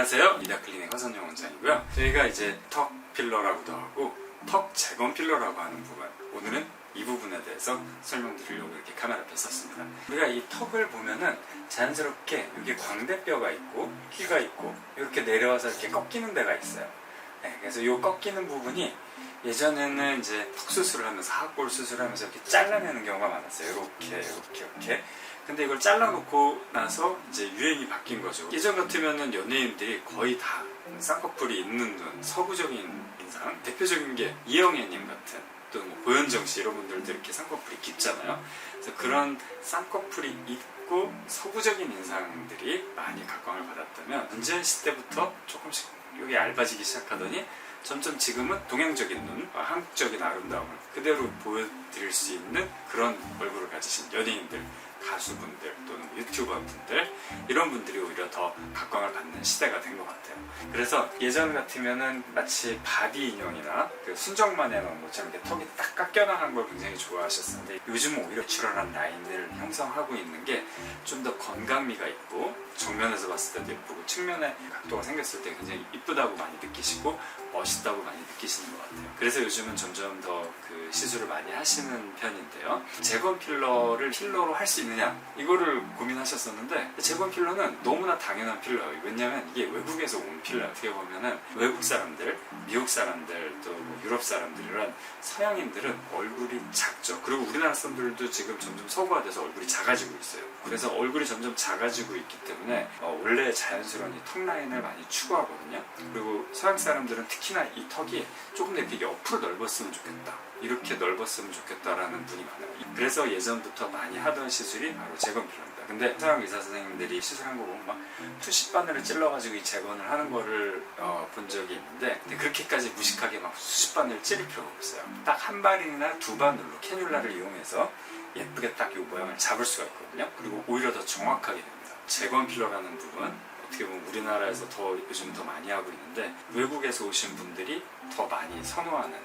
안녕하세요. 미다클리닉 화선영 원장이고요. 저희가 이제 턱 필러라고도 하고 턱 재건 필러라고 하는 부분. 오늘은 이 부분에 대해서 설명드리려고 이렇게 카메라 앞에 섰습니다. 우리가 이 턱을 보면은 자연스럽게 여기 광대뼈가 있고 키가 있고 이렇게 내려와서 이렇게 꺾이는 데가 있어요. 네, 그래서 이 꺾이는 부분이 예전에는 이제 턱 수술을 하면서 하골 수술을 하면서 이렇게 잘라내는 경우가 많았어요. 이렇게 이렇게 이렇게. 근데 이걸 잘라놓고 나서 이제 유행이 바뀐 거죠. 예전 같으면은 연예인들이 거의 다 쌍꺼풀이 있는 눈, 서구적인 인상. 대표적인 게 이영애님 같은 또 뭐 고현정 씨 이런 분들도 이렇게 쌍꺼풀이 깊잖아요. 그래서 그런 쌍꺼풀이 있고 서구적인 인상들이 많이 각광을 받았다면 문재인 씨 때부터 조금씩 여기 얇아지기 시작하더니 점점 지금은 동양적인 눈, 아, 한국적인 아름다움을 그대로 보여드릴 수 있는 그런 얼굴을 가지신 연예인들, 가수분들 또는 유튜버 분들 이런 분들이 오히려 더 각광을 받는 시대가 된 것 같아요. 그래서 예전 같으면은 마치 바비 인형이나 그 순정만에 나온 것처럼 이렇게 턱이 딱 깎여나간 걸 굉장히 좋아하셨었는데 요즘은 오히려 출혈한 라인을 형성하고 있는 게 좀 더 건강미가 있고 정면에서 봤을 때도 예쁘고 측면에 각도가 생겼을 때 굉장히 이쁘다고 많이 느끼시고 멋있다고 많이 느끼시는 것 같아요. 그래서 요즘은 점점 더 그 시술을 많이 하시는 편인데요. 재건 필러를 필러로 할 수 있느냐 이거를 고민하셨었는데 재건 필러는 너무나 당연한 필러예요. 왜냐하면 이게 외국에서 온 필러 어떻게 보면은 외국 사람들, 미국 사람들 또 뭐 유럽 사람들 이런 서양인들은 얼굴이 작죠. 그리고 우리나라 사람들도 지금 점점 서구화돼서 얼굴이 작아지고 있어요. 그래서 얼굴이 점점 작아지고 있기 때문에 어, 원래 자연스러운 이 턱 라인을 많이 추구하거든요. 그리고 서양 사람들은 특히나 이 턱이 조금 더 이렇게 옆으로 넓었으면 좋겠다. 이렇게 넓었으면 좋겠다라는 분이 많아요. 그래서 예전부터 많이 하던 시술이 바로 재건 필러입니다. 근데 서양 의사 선생님들이 시술한 거 보면 막 투십 바늘을 찔러가지고 이 재건을 하는 거를 어, 본 적이 있는데 그렇게까지 무식하게 막 수십 바늘을 찌를 필요가 없어요. 딱 한 바늘이나 두 바늘로 캐뉼라를 이용해서 예쁘게 딱 이 모양을 잡을 수가 있거든요. 그리고 오히려 더 정확하게 됩니다. 재건 필러라는 부분 어떻게 보면 우리나라에서 더 요즘 더 많이 하고 있는데 외국에서 오신 분들이 더 많이 선호하는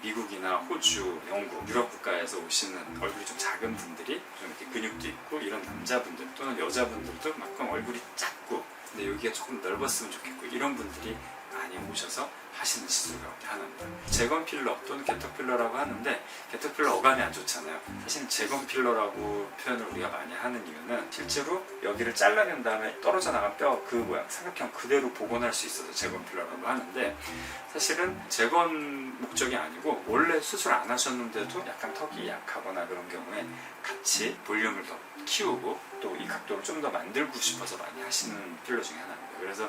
미국이나 호주, 영국, 유럽 국가에서 오시는 얼굴이 좀 작은 분들이 좀 이렇게 근육도 있고 이런 남자분들 또는 여자분들도 막상 얼굴이 작고 근데 여기가 조금 넓었으면 좋겠고 이런 분들이 많이 오셔서 하시는 시술 가운데 하나입니다. 재건 필러 또는 개턱 필러라고 하는데 개턱 필러 어감이 안 좋잖아요. 사실 재건 필러라고 표현을 우리가 많이 하는 이유는 실제로 여기를 잘라낸 다음에 떨어져 나간 뼈 그 모양 삼각형 그대로 복원할 수 있어서 재건 필러라고 하는데 사실은 재건 목적이 아니고 원래 수술 안 하셨는데도 약간 턱이 약하거나 그런 경우에 같이 볼륨을 더 키우고 또 이 각도를 좀 더 만들고 싶어서 많이 하시는 필러 중에 하나입니다. 그래서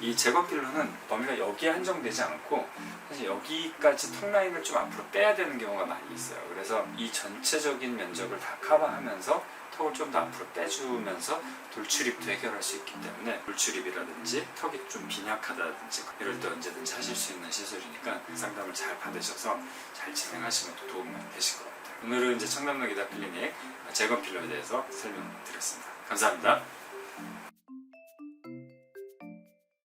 이 재건 필러는 범위가 여기에 한정되지 않고 사실 여기까지 턱 라인을 좀 앞으로 빼야 되는 경우가 많이 있어요. 그래서 이 전체적인 면적을 다 커버하면서 턱을 좀 더 앞으로 빼주면서 돌출입도 해결할 수 있기 때문에 돌출입이라든지 턱이 좀 빈약하다든지 이럴 때 언제든지 하실 수 있는 시술이니까 상담을 잘 받으셔서 잘 진행하시면 또 도움 많이 되실 것 같아요. 오늘은 이제 청담동 기다 클리닉 재건 필러에 대해서 설명드렸습니다. 감사합니다.